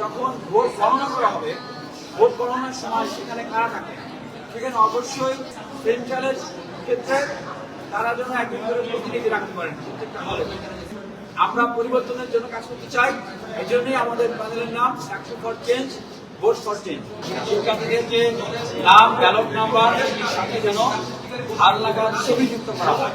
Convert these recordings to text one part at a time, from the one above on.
যখন ভোট গণনা করা হবে, ভোট গণনার সময় সেখানে কারা থাকে? সেখানে অবশ্যই সেন্ট্রালের ক্ষেত্রে তারা যেন একজন করে প্রতিনিধি রাখতে পারেন। আমরা পরিবর্তনের জন্য কাজ করতে চাই এই জন্যই আমাদের প্যানেলের নাম action for change vote for change শিক্ষার্থীদের যে নাম ব্যালট নাম্বার সাথে যেন হার লাগার ছবি যুক্ত করা হয়।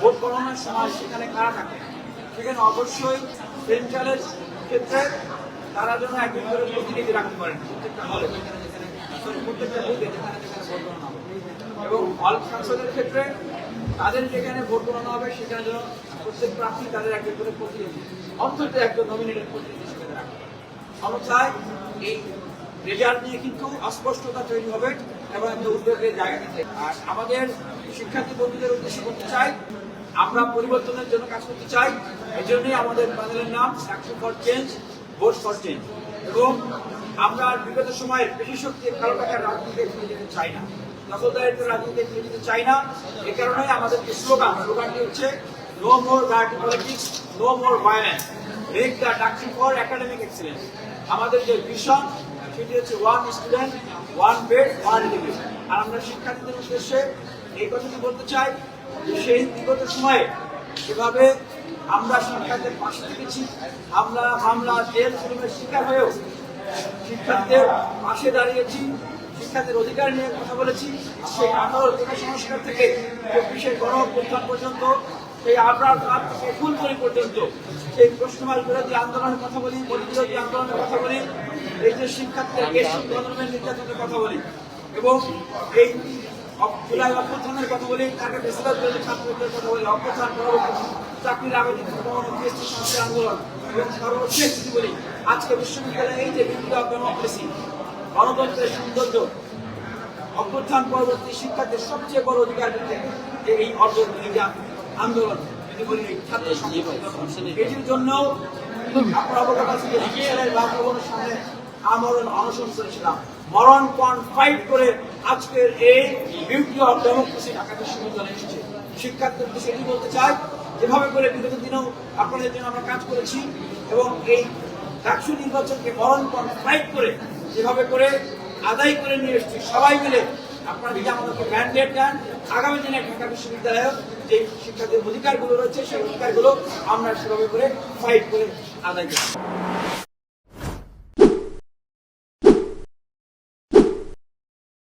ভোট গণনার সময় সেখানে কারা থাকে? সেখানে অবশ্যই সেন্ট্রালের ক্ষেত্রে তারা যেন একজন করে প্রতিনিধি রাখতে পারেন, প্রত্যেকটা ভোট এবং হল সাংসদের ক্ষেত্রে তাদের যেখানে ভোট গণনা হবে, সেখানে যেন প্রত্যেক প্রার্থী তাদের একজন করে প্রতিনিধি, অন্তত একজন নমিনেটেড প্রতিনিধি সেখানে রাখতে পারে। এই রেজাল্ট নিয়ে কিন্তু অস্পষ্টতা তৈরি হবে এবং একটা উদ্বেগের জায়গা আর আমাদের শিক্ষার্থী বন্ধুদের উদ্দেশ্যে করতে চাই আমরা পরিবর্তনের জন্য কাজ করতে চাই। এই জন্যই আমাদের প্যানেলের নাম action for change vote for change এবং আমরা বিগত সময়ে বেশি শক্তি কারও টাকার রাজনীতিতে ফিরে যেতে চাই না। দখলদারিত্বের রাজনীতিতে ফিরে যেতে চাই না। এ কারণেই আমাদের যে স্লোগান স্লোগানটি হচ্ছে no more party politics no more violence make the DUCSU for academic excellence আমাদের যে ভিশন সেটি হচ্ছে one student one bed one education আর আমরা শিক্ষার্থীদের উদ্দেশ্যে এই কথাটি বলতে চাই সেই বিগত সময়ে যেভাবে আমরা শিক্ষার্থীদের পাশে থেকেছি। হামলা মামলা, জেল জুলুমের শিকার হয়েও শিক্ষার্থীদের পাশে দাঁড়িয়েছি শিক্ষার্থীর অধিকার নিয়ে কথা বলেছি। সেই আঠারো সংস্কার থেকে চব্বিশের গণ অভ্যুত্থান পর্যন্ত, সেই আবরার রাত থেকে ফুলতলি পর্যন্ত, সেই প্রশ্নমাল বিরোধী আন্দোলনের কথা বলি মোদী বিরোধী আন্দোলনের কথা বলি, এই যে শিক্ষার্থীদের নির্যাতনের কথা বলি, এবং এই জুলাই কথা বলি, তাকে বেশিরভাগ বিরোধী ছাত্রদের কথা বলি অভ্যুত্থান চাকরির আবেদন আন্দোলন এবং বলি, আজকে বিশ্ববিদ্যালয়ে এই যে অফ ডেমোক্রেসি গণতন্ত্রের সৌন্দর্য, অভ্যুত্থান পরবর্তী শিক্ষার্থীর সবচেয়ে বড় অধিকার যে এই অর্জন এই আন্দোলন। যদি বলি, ছাত্র এটির জন্য আপনার অবগত সামনে আমরণ অনশন করেছিলাম। মরণ পণ ফাইট করে আজকের এই বিউটি অফ ডেমোক্রেসি ঢাকা বিশ্ববিদ্যালয়ে এসেছে। শিক্ষার্থীদের উদ্দেশ্যে বলতে চাই, যেভাবে করে বিগত দিনেও আপনাদের জন্য আমরা কাজ করেছি এবং এই ডাকসু নির্বাচনকে মরণ পণ ফাইট করে যেভাবে করে আদায় করে নিয়ে এসেছি, সবাই মিলে আপনারা যদি আমাদেরকে ম্যান্ডেট দেন, আগামী দিনে ঢাকা বিশ্ববিদ্যালয়ে যে শিক্ষার্থীর অধিকারগুলো রয়েছে, সেই অধিকারগুলো আমরা সেভাবে করে ফাইট করে আদায় করব